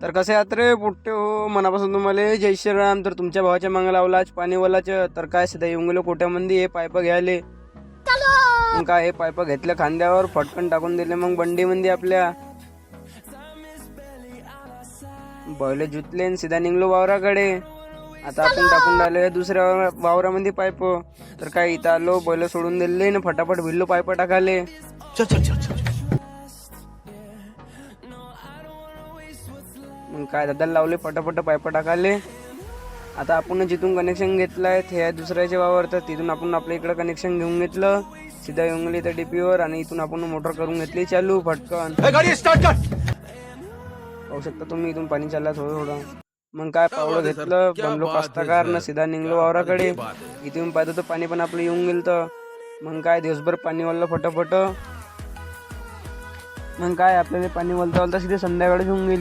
तर कसे आहात रे पुट्टे हो मनापासून तुम्हाला जय श्रीराम. तर तुमच्या भावाच्या मागं लावला आज तर काय सध्या येऊन गेलो कोट्यामध्ये हे पायप घ्यायले. मग काय हे पायप घेतलं खांद्यावर फटकन टाकून दिले मग बंडीमध्ये आपल्या. बैल जुतले आणि सीधा निघलो वावराकडे. आता आपण टाकून राहिलो दुसऱ्या वावरामध्ये पाईप तर काय इथं आलो बैल सोडून दिले ना फटाफट भिडलो पायप टाकाले. मग काय दादाला लावले फटाफट पाईप टाकाले आता आपण जिथून कनेक्शन घेतलंय ते आहे दुसऱ्याच्या वावर तर तिथून आपण आपल्या इकडे कनेक्शन घेऊन घेतलं. सीधा येऊन गेली तर डीपीवर आणि इथून आपण मोटर करून घेतली. चालू फटकन पाहू शकता तुम्ही इथून पाणी चालला थोडं थोडं. मग काय पावडं घेतलं बनलो कास्तकार ना सीधा निघलो वावराकडे. इथून पाहतो तर पाणी पण आपलं येऊन गेलं तर मग काय दिवसभर पाणी वळलं फटाफट. मग काय आपल्याला पाणी वलता वलता सीधे संध्याकाळी येऊन गेली.